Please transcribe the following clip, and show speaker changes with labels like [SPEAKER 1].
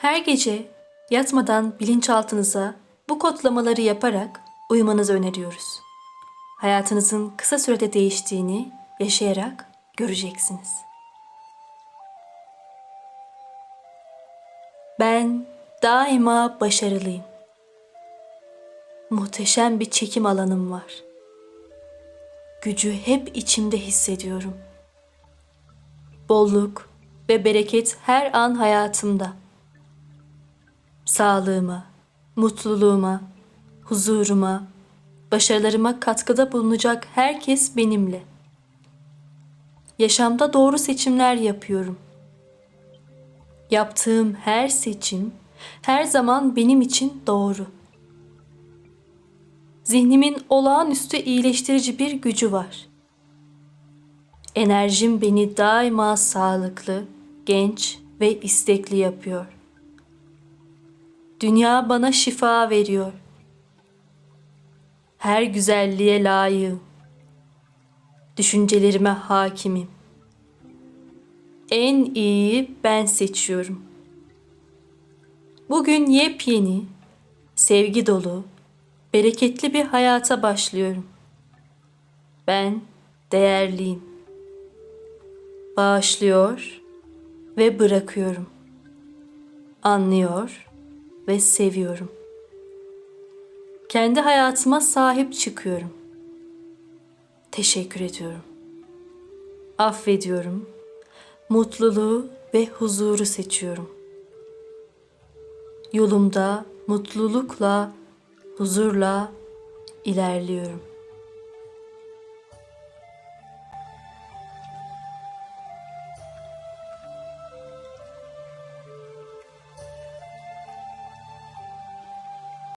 [SPEAKER 1] Her gece yatmadan bilinçaltınıza bu kodlamaları yaparak uyumanızı öneriyoruz. Hayatınızın kısa sürede değiştiğini yaşayarak göreceksiniz. Ben daima başarılıyım. Muhteşem bir çekim alanım var. Gücü hep içimde hissediyorum. Bolluk ve bereket her an hayatımda. Sağlığıma, mutluluğuma, huzuruma, başarılarıma katkıda bulunacak herkes benimle. Yaşamda doğru seçimler yapıyorum. Yaptığım her seçim her zaman benim için doğru. Zihnimin olağanüstü iyileştirici bir gücü var. Enerjim beni daima sağlıklı, genç ve istekli yapıyor. Dünya bana şifa veriyor. Her güzelliğe layığım. Düşüncelerime hakimim. En iyiyi ben seçiyorum. Bugün yepyeni, sevgi dolu, bereketli bir hayata başlıyorum. Ben değerliyim. Bağışlıyor ve bırakıyorum. Anlıyor ve seviyorum. Kendi hayatıma sahip çıkıyorum. Teşekkür ediyorum. Affediyorum. Mutluluğu ve huzuru seçiyorum. Yolumda mutlulukla, huzurla ilerliyorum.